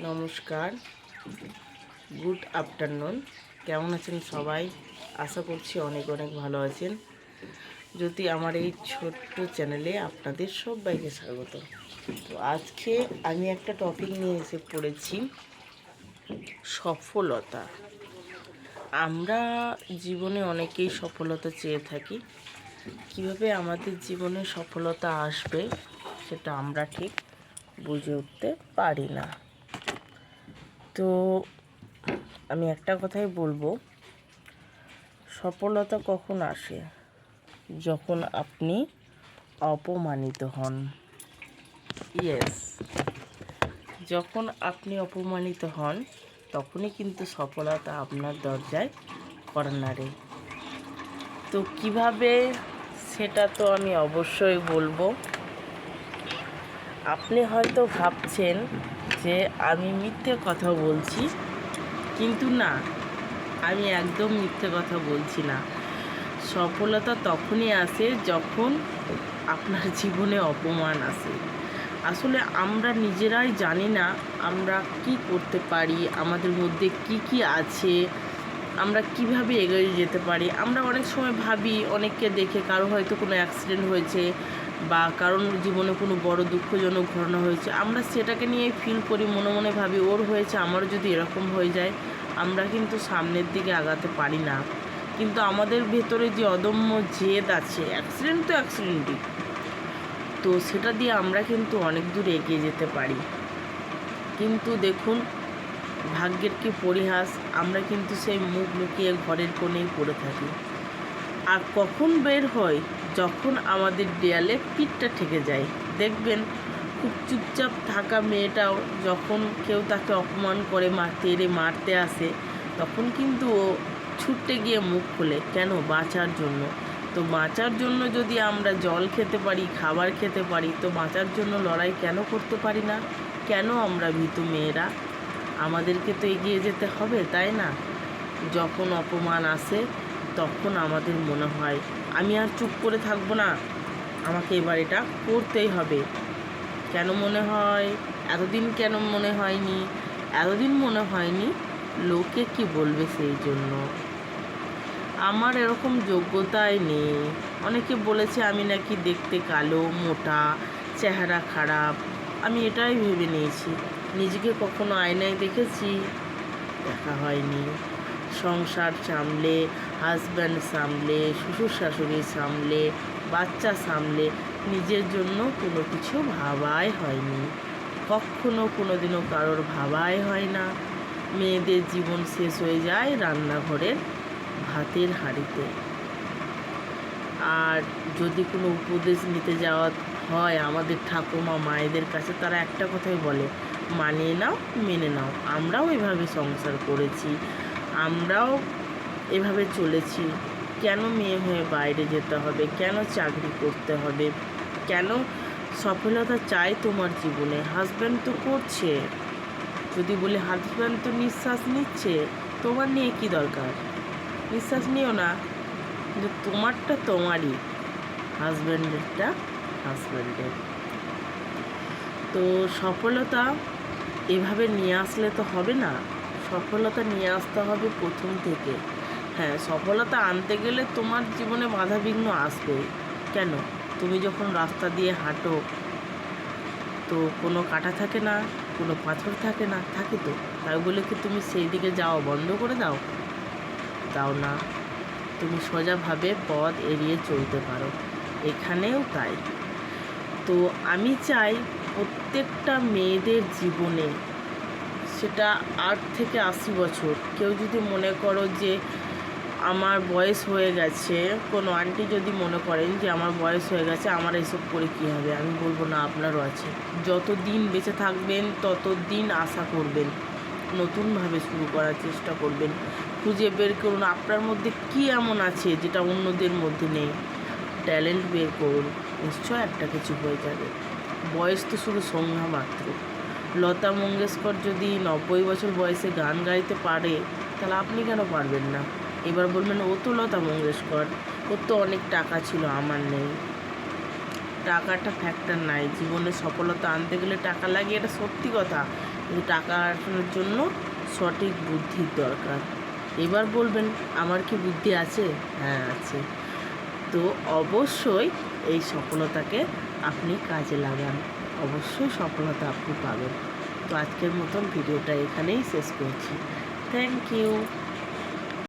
নমস্কার। Good afternoon. কেমন আছেন সবাই? আশা করছি অনেক অনেক ভালো আছেন। যদি আমার এই ছোট্ট চ্যানেলে আপনাদের সবাইকে স্বাগত। তো আজকে আমি একটা টপিক নিয়ে এসে পড়েছি, সফলতা। আমরা জীবনে অনেকেই সফলতা চেয়ে থাকি। কীভাবে আমাদের জীবনে সফলতা আসবে, সেটা আমরা ঠিক বুঝে উঠতে পারি না। তো আমি একটা কথাই বলব, সফলতা কখন আসে? যখন আপনি অপমানিত হন। ইয়েস যখন আপনি অপমানিত হন, তখনই কিন্তু সফলতা আপনার দরজায় কর্নারে তো কীভাবে সেটা তো আমি অবশ্যই বলব। আপনি হয়তো ভাবছেন যে আমি মিথ্যে কথা বলছি, কিন্তু না, আমি একদম মিথ্যে কথা বলছি না। সফলতা তখনই আসে যখন আপনার জীবনে অপমান আসে। আসলে আমরা নিজেরাই জানি না আমরা কি করতে পারি, আমাদের মধ্যে কি কি আছে, আমরা কীভাবে এগিয়ে যেতে পারি। আমরা অনেক সময় ভাবি, অনেককে দেখে কারও হয়তো কোনো অ্যাক্সিডেন্ট হয়েছে বা কারোর জীবনে কোনো বড় দুঃখজনক ঘটনা হয়েছে, আমরা সেটাকে নিয়ে ফিল করি, মনে মনে ভাবি, ওর হয়েছে, আমারও যদি এরকম হয়ে যায়, আমরা কিন্তু সামনের দিকে আগাতে পারি না। কিন্তু আমাদের ভেতরে যে অদম্য জেদ আছে অ্যাক্সিডেন্ট তো অ্যাক্সিডেন্টই তো সেটা দিয়ে আমরা কিন্তু অনেক দূর এগিয়ে যেতে পারি। কিন্তু দেখুন, ভাগ্যের কি পরিহাস, আমরা কিন্তু সেই মুখ লুকিয়ে ঘরের কোণেই পড়ে থাকি। আর কখন বের হয়? যখন আমাদের দেয়ালে পিঠটা ঠেকে যায়। দেখবেন, খুব চুপচাপ থাকা মেয়েটাও যখন কেউ তাকে অপমান করে, মা তেড়ে মারতে আসে, তখন কিন্তু ও ছুটতে গিয়ে মুখ খোলে, কেন বাঁচার জন্য? তো বাঁচার জন্য যদি আমরা জল খেতে পারি, খাবার খেতে পারি, তো বাঁচার জন্য লড়াই কেন করতে পারি না? কেন আমরা ভীতু মেয়েরা? আমাদেরকে তো এগিয়ে যেতে হবে, তাই না? যখন অপমান আসে তখন আমাদের মনে হয়, আমি আর চুপ করে থাকব না। আমাকে এবার এটা করতেই হবে। কেন মনে হয়? এতদিন কেন মনে হয়নি? এতদিন মনে হয়নি লোকে কি বলবে সেই জন্য? আমার এরকম যোগ্যতাই নেই। অনেকে বলেছে, আমি নাকি দেখতে কালো, মোটা, চেহারা খারাপ। আমি এটাই ভেবে নিয়েছি। নিজেকে কখনো আয়নায় দেখেছি? দেখা হয়নি। সংসার সামলে হাজব্যান্ড সামলে, শ্বশুর শাশুড়ি সামলে, বাচ্চা সামলে, নিজের জন্য কোনো কিছু ভাবাই হয়নি। কখনো কোনো দিনও কারোর ভাবাই হয় না। মেয়েদের জীবন শেষ হয়ে যায় রান্নাঘরের ভাতের হাঁড়িতে। আর যদি কোনো উপদেশ নিতে যাওয়া হয় আমাদের ঠাকুমা মায়েদের কাছে, তারা একটা কথাই বলে, মানিয়ে নাও, মেনে নাও, আমরাও এভাবে সংসার করেছি। আমরাও এভাবে চলেছি। কেন মেয়ে হয়ে বাইরে যেতে হবে? কেন চাকরি করতে হবে? কেন সফলতা চাই তোমার জীবনে? হাজব্যান্ড তো করছে। যদি বলি হাজব্যান্ড তো নিঃশ্বাস নিচ্ছে, তোমার নিয়ে কি দরকার? নিঃশ্বাস নিও না। কিন্তু তোমারটা তোমারই। হাজব্যান্ডেরটা হাজব্যান্ডের তো সফলতা এভাবে নিয়ে আসলে তো হবে না। সফলতা নিয়ে আসতে হবে প্রথম থেকে। হ্যাঁ সফলতা আনতে গেলে তোমার জীবনে বাধা বিঘ্ন আসবে। কেন? তুমি যখন রাস্তা দিয়ে হাঁটো, তো কোনো কাটা থাকে না, কোনো পাথর থাকে না, থাকে তো? তাই বলে কি তুমি সেই দিকে যাওয়া বন্ধ করে দাও? দাও না। তুমি সোজাভাবে পথ এড়িয়ে চলতে পারো। এখানেও তাই। তো আমি চাই প্রত্যেকটা মেয়েদের জীবনে সেটা আট থেকে আশি বছর। কেউ যদি মনে করো যে আমার বয়স হয়ে গেছে, কোনো আন্টি যদি মনে করেন যে আমার বয়স হয়ে গেছে, আমার এসব করে কী হবে? আমি বলব না, আপনারও আছে। যত দিন বেঁচে থাকবেন তত দিন আশা করবেন। নতুনভাবে শুরু করার চেষ্টা করবেন। খুঁজে বের করুন, আপনার মধ্যে কী এমন আছে যেটা অন্যদের মধ্যে নেই? ট্যালেন্ট বের করুন, নিশ্চয় একটা কিছু হয়ে যাবে। বয়স তো শুধু সংজ্ঞা মাত্র। লতা মঙ্গেশকর যদি নব্বই বছর বয়সে গান গাইতে পারে, তাহলে আপনি কেন পারবেন না? এবার বলবেন, ও তো লতা মঙ্গেশকর, ওর তো অনেক টাকা ছিল, আমার নেই। টাকাটা ফ্যাক্টর নাই, জীবনে সফলতা আনতে গেলে টাকা লাগে, এটা সত্যি কথা। কিন্তু টাকা আসানোর জন্য সঠিক বুদ্ধির দরকার। এবার বলবেন, আমার কি বুদ্ধি আছে? হ্যাঁ আছে। তো অবশ্যই এই সফলতাকে আপনি কাজে লাগান। অবশ্যই সফলতা আপনি পাবেন। তো আজকের মতন ভিডিওটা এখানেই শেষ করছি। Thank you